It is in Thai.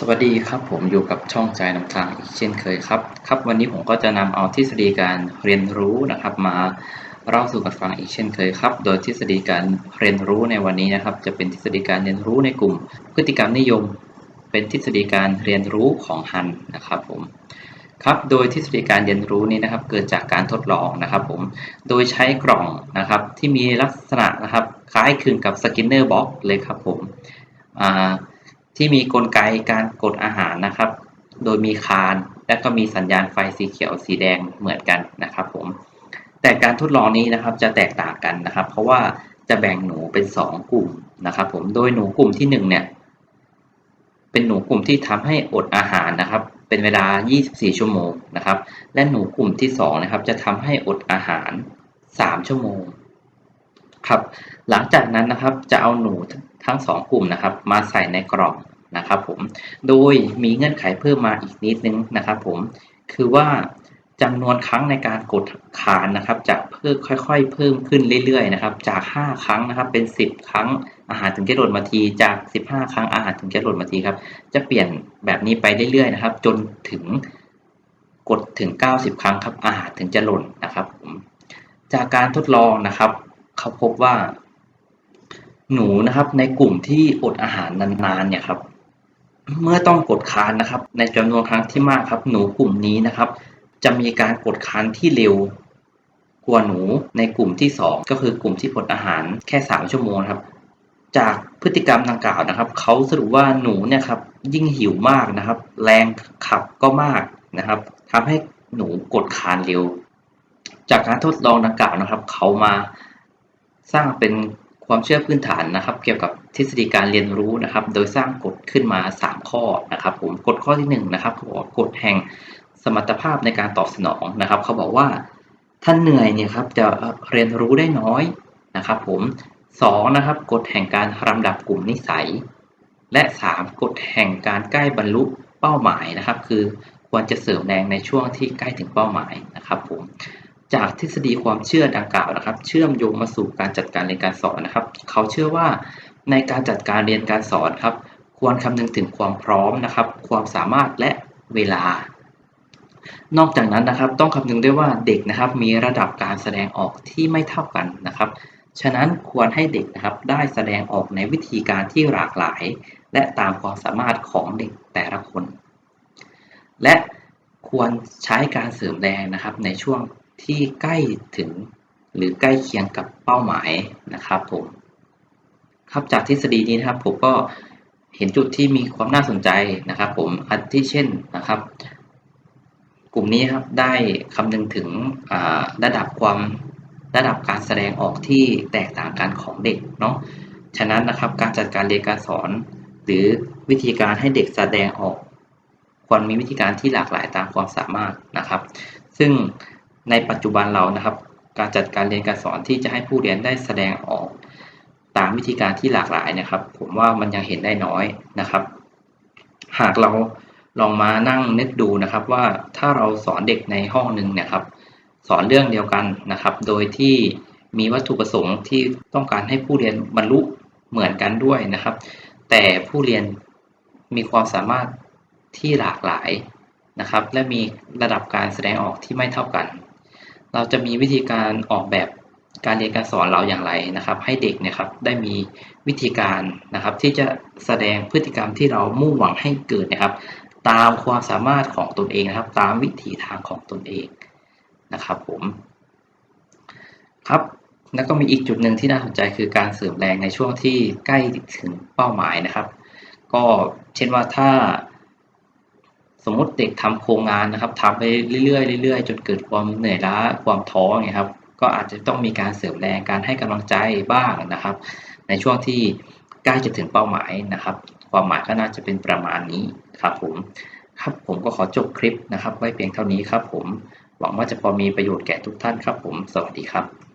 สวัสดีครับผมอยู่กับช่องใจนำทางอีกเช่นเคยครับครับวันนี้ผมก็จะนำเอาทฤษฎีการเรียนรู้นะครับ มาเล่าสู่กันฟังอีกเช่นเคยครับ โดยทฤษฎีการเรียนรู้ในวันนี้นะครับ จะเป็นทฤษฎีการเรียนรู้ในกลุ่ม พฤติกรรมนิยม เป็นทฤษฎีการเรียนรู้ของฮันนะครับผมครับโดยทฤษฎีการเรียนรู้นี้นะครับ เกิดจากการทดลองนะครับผมโดยใช้กล่องนะครับที่มีลักษณะนะครับคล้ายคลึงกับสกินเนอร์บ็อกเลยครับผมอ่า ที่มีกลไกการกดอาหารนะครับ โดยมีคาน และก็มีสัญญาณไฟสีเขียวสีแดงเหมือนกันนะครับผมแต่การทดลองนี้นะครับจะแตกต่างกันนะครับ เพราะว่าจะแบ่งหนูเป็น 2 กลุ่มนะครับ ผมโดยหนูกลุ่มที่ 1 เนี่ย เป็นหนูกลุ่มที่ทำให้อดอาหารนะครับ เป็นเวลา 24 ชั่วโมงนะครับ และหนูกลุ่มที่2นะครับ จะทำให้อดอาหาร 3 ชั่วโมงครับ หลังจากนั้นนะครับจะเอาหนูทั้ง 2 กลุ่มนะครับ มาใส่ในกล่อง นะครับผม โดยมีเงื่อนไขเพิ่มมาอีกนิดนึงนะครับผม คือว่าจำนวนครั้งในการกดคานนะครับ จะเพิ่มค่อยๆ เพิ่มขึ้นเรื่อยๆนะครับ จาก 5 ครั้งนะครับเป็น 10 ครั้งอาหารถึงจะหล่นมาทีจาก 15 ครั้งอาหารถึงจะหล่นมาทีครับ จะเปลี่ยนแบบนี้ไปเรื่อยๆนะครับ จนถึงกดถึง 90 ครั้งครับอาหารถึงจะหล่นนะครับผมจากการทดลองนะครับเขาพบว่า หนูนะครับในกลุ่มที่อดอาหารนานๆเนี่ยครับ เมื่อต้องกดค้านนะครับ ในจำนวนครั้งที่มากครับ หนูกลุ่มนี้นะครับ จะมีการกดค้านที่เร็วกว่าหนูในกลุ่มที่ 2 ก็คือกลุ่มที่อดอาหารแค่ 3 ชั่วโมงครับ จากพฤติกรรมดังกล่าวนะครับเขาสรุปว่าหนูเนี่ยครับยิ่งหิวมากนะครับ แรงขับก็มากนะครับทำให้หนูกดคานเร็ว จากการทดลองดังกล่าวนะครับ เขามาสร้างเป็น ความเชื่อพื้นฐานนะครับ เกี่ยวกับทฤษฎีการเรียนรู้นะครับ โดยสร้างกฎขึ้นมา 3 ข้อนะครับ ผมกฎข้อที่1นะครับเขาบอกกฎแห่งสมรรถภาพในการตอบสนองนะครับ เขาบอกว่าท่านเหนื่อยเนี่ยครับจะเรียนรู้ได้น้อยนะครับ ผม2นะครับกฎแห่งการลำดับกลุ่มนิสัย และ 3 กฎแห่งการใกล้บรรลุเป้าหมายนะครับ คือควรจะเสริมแรงในช่วงที่ใกล้ถึงเป้าหมายนะครับ ผม จากทฤษฎีความเชื่อดังกล่าวนะครับ เชื่อมโยงมาสู่การจัดการเรียนการสอนนะครับ เขาเชื่อว่าในการจัดการเรียนการสอนครับ ควรคำนึงถึงความพร้อมนะครับ ความสามารถและเวลา นอกจากนั้นนะครับต้องคำนึงด้วยว่าเด็กนะครับ มีระดับการแสดงออกที่ไม่เท่ากันนะครับ ฉะนั้นควรให้เด็กนะครับได้แสดงออกในวิธีการที่หลากหลาย และตามความสามารถของเด็กแต่ละคน และควรใช้การเสริมแรงนะครับในช่วง ที่ใกล้ถึงหรือใกล้เคียงกับเป้าหมายนะครับผมครับจากทฤษฎีนี้นะครับผมก็เห็นจุดที่มีความน่าสนใจนะครับผมอันที่เช่นนะครับ กลุ่มนี้ครับได้คำนึงถึงระดับความระดับการแสดงออกที่แตกต่างกันของเด็กเนาะฉะนั้นนะครับการจัดการเรียนการสอน หรือวิธีการให้เด็กแสดงออก ควรมีวิธีการที่หลากหลายตามความสามารถนะครับ ซึ่ง ในปัจจุบันเรานะครับ การจัดการเรียนการสอนที่จะให้ผู้เรียนได้แสดงออก ตามวิธีการที่หลากหลายนะครับ ผมว่ามันยังเห็นได้น้อยนะครับ หากเราลองมานั่งนึกดูนะครับว่าถ้าเราสอนเด็กในห้องหนึ่งเนี่ยครับ สอนเรื่องเดียวกันนะครับ โดยที่มีวัตถุประสงค์ที่ต้องการให้ผู้เรียนบรรลุเหมือนกันด้วยนะครับ แต่ผู้เรียนมีความสามารถที่หลากหลายนะครับ และมีระดับการแสดงออกที่ไม่เท่ากัน เราจะมีวิธีการออกแบบการเรียนการสอนเราอย่างไรนะครับ ให้เด็กนี่ยครับได้มีวิธีการนะครับ ที่จะแสดงพฤติกรรมที่เรามุ่งหวังให้เกิดนะครับ ตามความสามารถของตนเองนะครับ ตามวิถีทางของตนเองนะครับ ผมครับแล้วก็มีอีกจุดหนึ่งที่น่าสนใจคือการเสริมแรงในช่วงที่ใกล้ถึงเป้าหมายนะครับ ก็เช่นว่าถ้า สมมติเด็กทำโครงงานนะครับทำไปเรื่อยๆเรื่อยๆ จนเกิดความเหนื่อยล้าความท้อไงครับก็อาจจะต้องมีการเสริมแรงการให้กำลังใจบ้างนะครับ ในช่วงที่ใกล้จะถึงเป้าหมายนะครับ ความหมายก็น่าจะเป็นประมาณนี้ครับผมครับผมก็ขอจบคลิปนะครับ ไว้เพียงเท่านี้ครับผมหวังว่าจะพอมีประโยชน์แก่ทุกท่านครับผม สวัสดีครับ